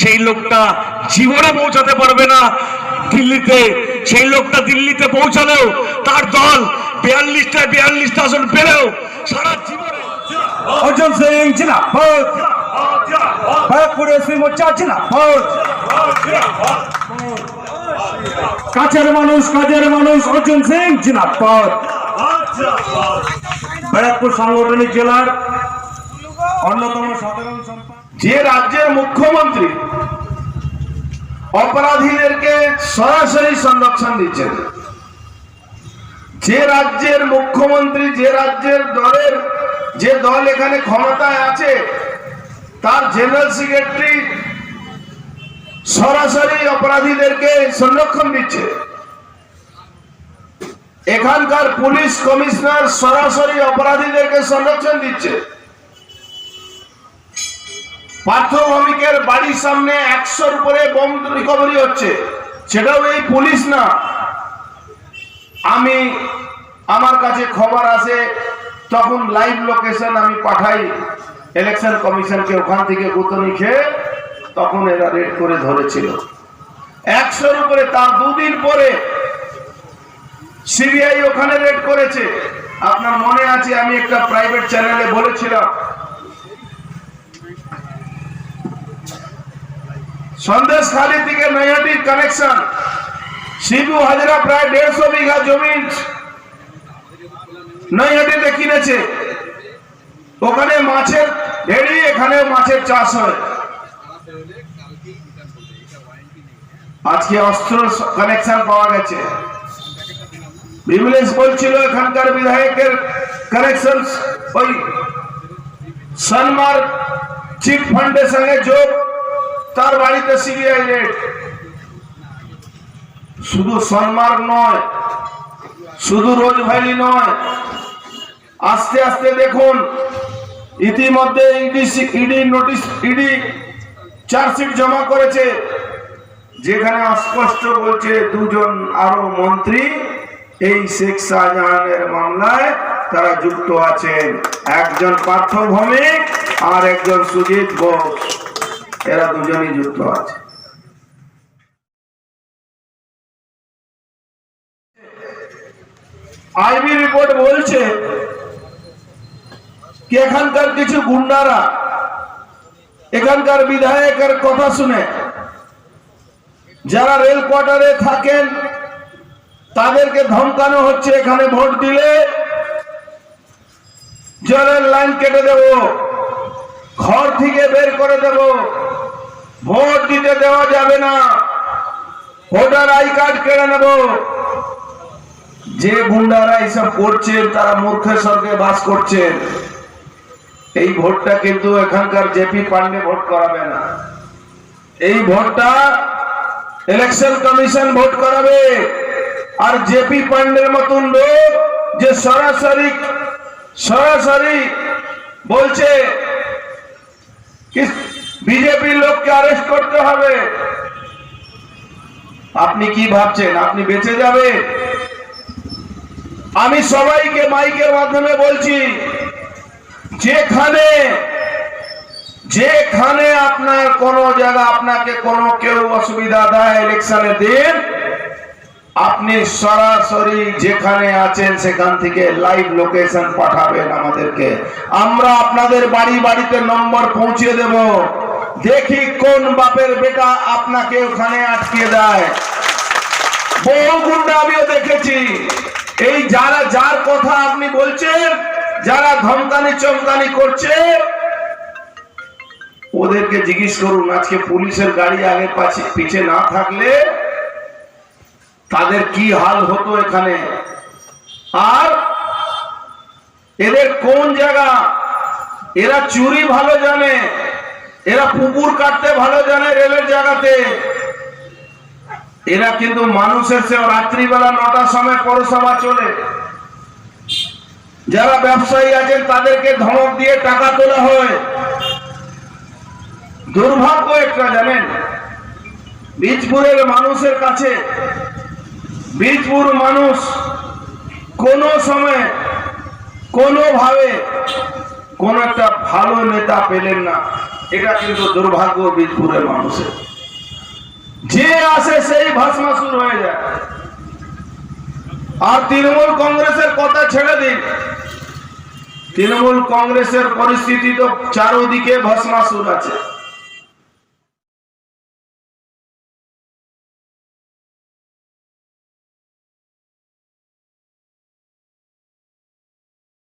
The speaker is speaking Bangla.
সেই লোকটা জীবনে পৌঁছাতে পারবে না দিল্লিতে। সেই লোকটা দিল্লিতে পৌঁছালেও তার দল বিয়াল্লিশটা বিয়াল্লিশটা আসন পেলেও সারা জীবনে অর্জুন সিং, জিন্দাবাদ। ব্যারাকপুর এসপি মোর্চা, জিন্দাবাদ। কাছের মানুষ, কাজের মানুষ, অর্জুন সিং, জিন্দাবাদ। ব্যারাকপুর সাংগঠনিক জেলার অন্যতম সাধারণ যে রাজ্যের মুখ্যমন্ত্রী অপরাধীদেরকে সরাসরি সংরক্ষণ দিচ্ছেন। যে রাজ্যের মুখ্যমন্ত্রী, যে রাজ্যের দলের, যে দল এখানে ক্ষমতায় আছে, তার জেনারেল সেক্রেটারি সরাসরি অপরাধীদেরকে সংরক্ষণ দিচ্ছে। এখানকার পুলিশ কমিশনার সরাসরি অপরাধীদেরকে সংরক্ষণ দিচ্ছে। পার্থভৌমিকের বাড়ির সামনে একশোর উপরে বোম রিকভারি হচ্ছে। সেটাও এই পুলিশ না। আমি আমার কাছে খবর আসে তখন লাইভ লোকেশন আমি পাঠাই ইলেকশন কমিশনকে ওখান থেকে গুতনি খেয়ে তখন এরা রেড করে ধরেছিল। একশোর উপরে, তার দুদিন পরে সিবিআই ওখানে রেড করেছে। আপনার মনে আছে, আমি একটা প্রাইভেট চ্যানেলে বলেছিলাম সন্দেশ খালি থেকে নৈহাটির কানেকশন। শিবু হাজরা প্রায় দেড়শো বিঘা জমি নৈহাটিতে কিনেছে। ওখানে মাছের ভেড়ি এখানে মাছের চাষ হয়। আজকে অস্ত্র কানেকশন পাওয়া গেছে। বিমলেশ বলছিল, এখানকার বিধায়কের কানেকশন ওই সনমার চিট ফান্ডের সঙ্গে যোগ তার বাড়িতে সিবিআই রেড শুধু সনমার্গ নয়, শুধু রোজ ভ্যালি নয়। আস্তে আস্তে দেখুন, ইতিমধ্যে ইডি নোটিশ, ইডি চার্জশিট জমা করেছে, যেখানে স্পষ্ট বলছে দুজন আরও মন্ত্রী এই শেখ শাহজাহানের মামলায় তারা যুক্ত আছেন। একজন পার্থ ভৌমিক আর একজন সুজিত ঘোষ এরা দুজনই যুক্ত আছে। আইবি রিপোর্ট বলছে কি এখানকার কিছু গুন্ডারা, এখানকার বিধায়কের কথা শুনে যারা রেল কোয়ার্টারে থাকেন, তাদেরকে ধমকানো হচ্ছে, এখানে ভোট দিলে জলের লাইন কেটে দেব, ঘর থেকে বের করে দেব। ভোট দিতে দেওয়া যাবে না। ভোটার আই কার্ড কেড়ে নেব। যে গুন্ডারা এইসব করছেন তারা মূর্খের স্বর্গে বাস করছেন এই ভোটটা কিন্তু এখানকার জেপি পান্ডে ভোট করাবে না। এই ভোটটা ইলেকশন কমিশন ভোট করাবে। আর জেপি পান্ডের মতন লোক যে সরাসরি সরাসরি বলছে কি বিজেপির লোককে অ্যারেস্ট করতে হবে। আপনি কি ভাবছেন? আপনি বেঁচে যাবে আমি সবাইকে মাইকের মাধ্যমে বলছি, যেখানে যেখানে আপনার কোন জায়গা আপনাকে কোন কেউ অসুবিধা দেয় ইলেকশনের দিন আপনি সরাসরি যেখানে আছেন সেখান থেকে লাইভ লোকেশন পাঠাবেন আমাদেরকে। আমরা আপনাদের বাড়ি বাড়িতে নম্বর পৌঁছে দেব। দেখি কোন বাপের বেটা আপনাকে ওখানে আটকে দেয়। বহু গুন্ডা আমিও দেখেছি। এই যারা, যার কথা আপনি বলছেন, যারা ধমকানি চমকানি করছে, ওদেরকে জিজ্ঞেস করুন, আজকে পুলিশের গাড়ি আগে পাছে, পিছে না থাকলে তাদের কি হাল হতো এখানে? আর এদের কোন জায়গা? এরা চুরি ভালো জানে। এরা পুকুর কাটতে ভালো জানে রেলের জায়গাতে। এরা কিন্তু মানুষের সে রাত্রিবেলা নটার সময় পৌরসভা চলে। যারা ব্যবসায়ী আছেন, তাদেরকে ধমক দিয়ে টাকা তোলা হয়। দুর্ভাগ্য একটা, জানেন? বীজপুরের মানুষের কাছে, বীজপুর মানুষ কোন সময়, কোনোভাবে কোন একটা ভালো নেতা পেলেন না। এটা কিন্তু দুর্ভাগ্য বীরপুরের মানুষের যে আসে সেই ভাষমাসুর হয়ে যায়। আর তৃণমূল কংগ্রেসের কথা ছেড়ে দিন। তৃণমূল কংগ্রেসের পরিস্থিতি তো চারোদিকে ভস্মাসুর আছে।